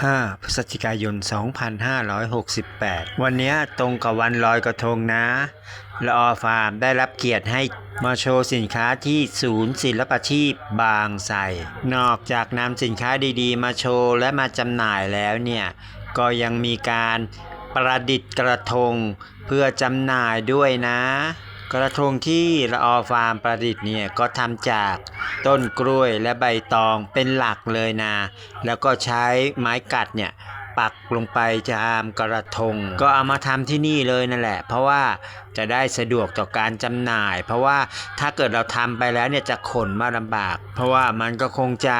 5พฤศจิกายน 2568 วันนี้ตรงกับวันลอยกระทงนะละออฟาร์มได้รับเกียรติให้มาโชว์สินค้าที่ศูนย์ศิลปาชีพบางไทรนอกจากนำสินค้าดีๆ มาโชว์และมาจำหน่ายแล้วเนี่ย ก็ยังมีการประดิษฐ์กระทงเพื่อจำหน่ายด้วยนะ กระทงที่ละออฟาร์มประดิษฐ์เนี่ยก็ทำจากต้นกล้วยและใบตองเป็นหลักเลยนะ แล้วก็ใช้ไม้กัดเนี่ยปักลงไปจามกระทง ก็เอามาทำที่นี่เลยนั่นแหละ เพราะว่าจะได้สะดวกต่อการจำหน่าย เพราะว่าถ้าเกิดเราทำไปแล้วเนี่ยจะขนมาลำบาก เพราะว่ามันก็คงจะ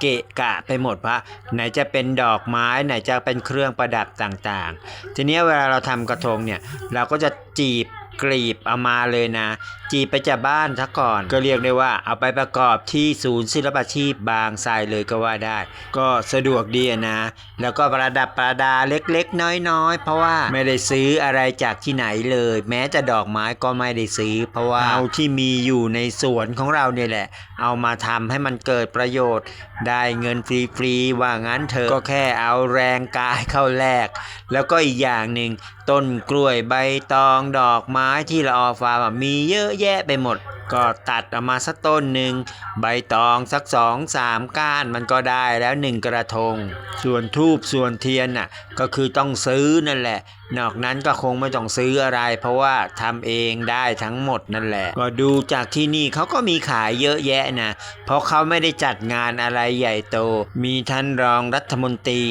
เกะกะไปหมดพระไหนจะเป็นดอกไม้ไหนจะเป็นเครื่องประดับต่างๆ ทีนี้เวลาเราทำกระทงเนี่ยเราก็จะจีบ กรีบเอามาเลยนะ จีไปจากบ้านซะก่อน ก็เรียกได้ว่าเอาไปประกอบที่ศูนย์ศิลปาชีพบางทรายเลยก็ว่าได้ ก็สะดวกดีนะ แล้วก็ประดับประดาเล็กๆ น้อยๆ เพราะว่าไม่ได้ซื้ออะไรจากที่ไหนเลย แม้จะดอกไม้ก็ไม่ได้ซื้อ เพราะว่าเอาที่มีอยู่ในสวนของเราเนี่ยแหละ เอามาทำให้มันเกิดประโยชน์ ได้เงินฟรีๆว่างั้นเถอะก็แค่เอาแรงกายเข้าแลกแล้วก็อีกอย่างหนึ่งต้นกล้วยใบตองดอกไม้ที่ละออฟาร์มมีเยอะแยแยะไปหมด ก็ตัดออกมาสักต้นหนึ่งใบตองสักสองสามก้านมันก็ได้แล้วหนึ่งกระทง ส่วนทูบส่วนเทียนน่ะก็คือต้องซื้อนั่นแหละ นอกนั้นก็คงไม่ต้องซื้ออะไร เพราะว่าทำเองได้ทั้งหมดนั่นแหละ ก็ดูจากที่นี่เขาก็มีขายเยอะแยะนะเพราะเขาไม่ได้จัดงานอะไรใหญ่โต มีท่านรองรัฐมนตรี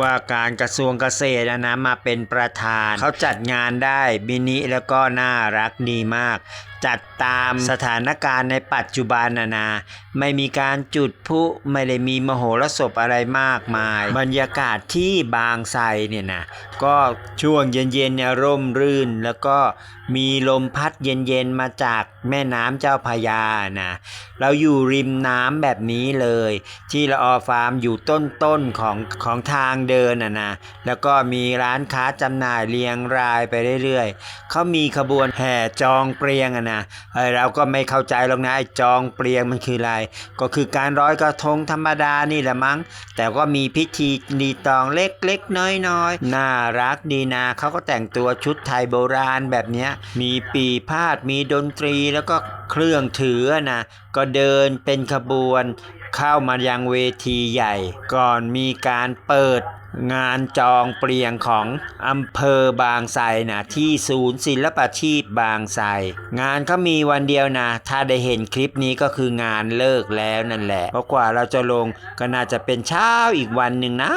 ว่าการกระทรวงเกษตรนะนะมาเป็นประธาน เขาจัดงานได้บินิแล้วก็น่ารักดีมาก จัดตามสถานการณ์ในปัจจุบันนะนะไม่มีการจุดพลุไม่ได้มีมโหรสพอะไรมากมาย บรรยากาศที่บางไทรเนี่ยนะก็ช่วงเย็นๆเนี่ยร่มรื่นแล้วก็มีลมพัดเย็นๆมาจากแม่น้ำเจ้าพยานะเราอยู่ริมน้ำแบบนี้เลย ที่ละออฟาร์มอยู่ต้นๆของของทางเดินอะนะแล้วก็มีร้านค้าจำหน่ายเรียงรายไปเรื่อยๆเขามีขบวนแห่จองเปรียงอะนะเเราก็ไม่เข้าใจหรอกนะไอ้จองเปรียงมันคืออะไรก็คือการร้อยกระทงธรรมดานี่แหละมั้ง แต่ก็มีพิธีดีตองเล็กๆน้อยๆน่ารักดีนะเขาก็แต่งตัวชุดไทยโบราณแบบนี้มีปีพาดมีดนตรีแล้วก็เครื่องถือนะก็เดินเป็นขบวนเข้ามายังเวทีใหญ่ ก่อนมีการเปิด งานจองเปลี่ยงของอำเภอบางไทรนะที่ศูนย์ศิลปาชีพบางไทรงานเขามีวันเดียวนะ ถ้าได้เห็นคลิปนี้ก็คืองานเลิกแล้วนั่นแหละ เพราะกว่าเราจะลงก็น่าจะเป็นเช้าอีกวันหนึ่งนะ